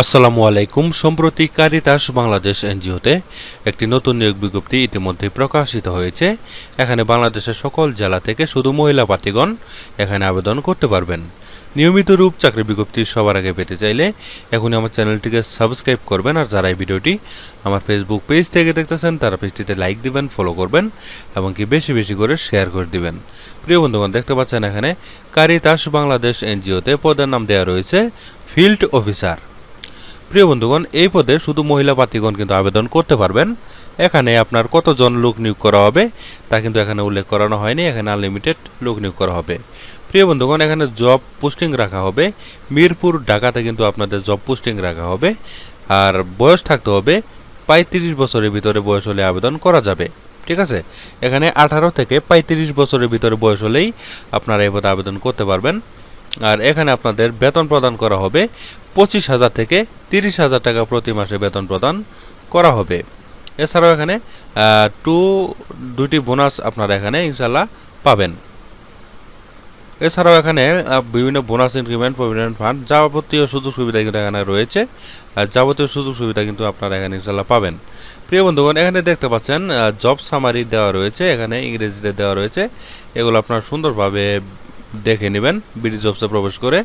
আসসালামু আলাইকুম। সম্প্রতি কারিতাস বাংলাদেশ এনজিওতে একটি নতুন নিয়োগ বিজ্ঞপ্তি ইতিমধ্যে প্রকাশিত হয়েছে। এখানে বাংলাদেশের সকল জেলা থেকে শুধু মহিলা প্রার্থীগণ এখানে আবেদন করতে পারবেন। নিয়মিত রূপ চাকরি বিজ্ঞপ্তি সবার আগে পেতে চাইলে এখনই আমার চ্যানেলটিকে সাবস্ক্রাইব করবেন আর যারা এই ভিডিওটি আমার ফেসবুক পেজ থেকে দেখতেছেন, তারা পেজটিতে লাইক দিবেন ফলো করবেন এবং কি বেশি বেশি করে শেয়ার করে দিবেন। প্রিয় বন্ধুগণ, দেখতে পাচ্ছেন এখানে কারিতাস বাংলাদেশ এনজিওতে পদের নাম দেওয়া রয়েছে ফিল্ড অফিসার প্রিয় বন্ধুগণ, এই পদে শুধু মহিলা প্রার্থীগণ কিন্তু আবেদন করতে পারবেন। এখানে আপনার কতজন লোক নিয়োগ করা হবে, তা কিন্তু এখানে উল্লেখ করানো হয়নি, এখানে আনলিমিটেড লোক নিয়োগ করা হবে। প্রিয় বন্ধুগণ, এখানে জব পোস্টিং রাখা হবে। মিরপুর, ঢাকাতে কিন্তু আপনাদের জব পোস্টিং রাখা হবে। আর বয়স থাকতে হবে পঁয়ত্রিশ বছরের ভিতরে বয়স হলে আবেদন করা যাবে, ঠিক আছে? এখানে আঠারো থেকে পঁয়ত্রিশ বছরের ভিতরে বয়স হলেই আপনারা এই পদে আবেদন করতে পারবেন। আর এখানে আপনাদের বেতন প্রদান করা হবে পঁচিশ হাজার থেকে তিরিশ হাজার টাকা প্রতি মাসে বেতন প্রদান করা হবে। এছাড়াও এখানে টু দুটি বোনাস আপনারা এখানে ইনশাল্লাহ পাবেন। এছাড়াও এখানে বিভিন্ন বোনাস ইনক্রিমেন্ট প্রভিডেন্ট ফান্ড যাবতীয় সুযোগ সুবিধা কিন্তু এখানে রয়েছে। আর যাবতীয় সুযোগ সুবিধা কিন্তু আপনারা এখানে ইনশাল্লাহ পাবেন। প্রিয় বন্ধুগণ, এখানে দেখতে পাচ্ছেন জব সামারি দেওয়া রয়েছে, এখানে ইংরেজিতে দেওয়া রয়েছে। এগুলো আপনারা সুন্দরভাবে দেখে নেবেন, বিডি জবসে প্রবেশ করে।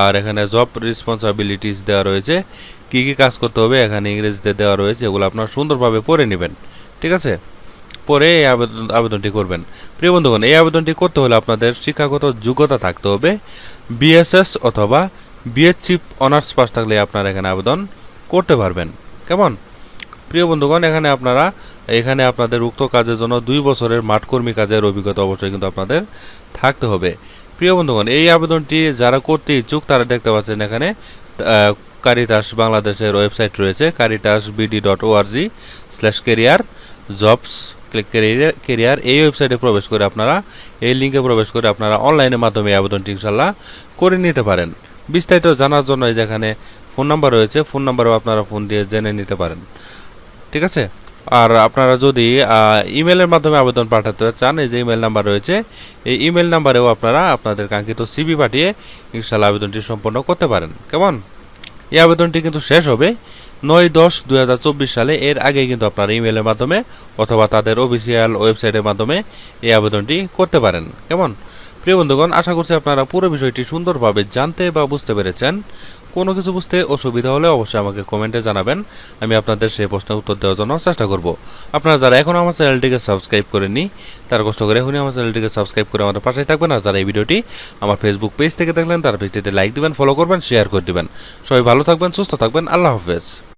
আর এখানে জব রেসপন্সিবিলিটিস দেওয়া রয়েছে। কি কি কাজ করতে হবে, এখানে ইংরেজিতে দেওয়া রয়েছে, এগুলো আপনারা সুন্দরভাবে পড়ে নেবেন। ঠিক আছে? পরে এই আবেদন আবেদনটি করবেন। প্রিয় বন্ধুগণ, এই আবেদনটি করতে হলে আপনাদের শিক্ষাগত যোগ্যতা থাকতে হবে। বিএসএস অথবা বিএসসি অনার্স পাস থাকলে আপনারা এখানে আবেদন করতে পারবেন। কেমন? প্রিয় বন্ধুগণ, এখানে আপনারা, এখানে আপনাদের উক্ত কাজের জন্য দুই বছরের মাঠকর্মী কাজের অভিজ্ঞতা অবশ্যই কিন্তু আপনাদের থাকতে হবে। প্রিয় বন্ধুগণ, এই আবেদনটি যারা করতে ইচ্ছুক, তারা দেখতে পাচ্ছেন এখানে কারিতাস বাংলাদেশের ওয়েবসাইট রয়েছে Caritas BD dot ORG slash career jobs career career এই ওয়েবসাইটে প্রবেশ করে আপনারা, এই লিঙ্কে প্রবেশ করে আপনারা অনলাইনের মাধ্যমে আবেদনটি ইনশাল্লাহ করে নিতে পারেন। বিস্তারিত জানার জন্য এই যেখানে ফোন নাম্বার রয়েছে, ফোন নাম্বারও আপনারা ফোন দিয়ে জেনে নিতে পারেন। ঠিক আছে? আর আপনারা যদি ইমেলের মাধ্যমে আবেদন পাঠাতে চান, এই যে ইমেল নাম্বার রয়েছে, এই ইমেল নাম্বারেও আপনারা আপনাদের কাঙ্ক্ষিত সিবি পাঠিয়ে ইনশাল্লাহ আবেদনটি সম্পন্ন করতে পারেন। কেমন? এই আবেদনটি কিন্তু শেষ হবে নয় দশ দুই সালে। এর আগেই কিন্তু আপনারা ইমেলের মাধ্যমে অথবা তাদের অফিসিয়াল ওয়েবসাইটের মাধ্যমে এই আবেদনটি করতে পারেন। কেমন? প্রিয় বন্ধুগণ, আশা করছি আপনারা পুরো বিষয়টি সুন্দরভাবে জানতে বা বুঝতে পেরেছেন। কোনো কিছু বুঝতে অসুবিধা হলে অবশ্যই আমাকে কমেন্টে জানাবেন। আমি আপনাদের সেই প্রশ্নের উত্তর দেওয়ার জন্য চেষ্টা করব। আপনারা যারা এখনও আমার চ্যানেলটিকে সাবস্ক্রাইব করেননি, তারা কষ্ট করে এখনই আমার চ্যানেলটিকে সাবস্ক্রাইব করে আমাদের পাশেই থাকবেন আর যারা এই ভিডিওটি আমার ফেসবুক পেজ থেকে দেখলেন, তার পেজটিতে লাইক দিবেন ফলো করবেন শেয়ার করে দিবেন। সবাই ভালো থাকবেন, সুস্থ থাকবেন, আল্লাহ হাফেজ।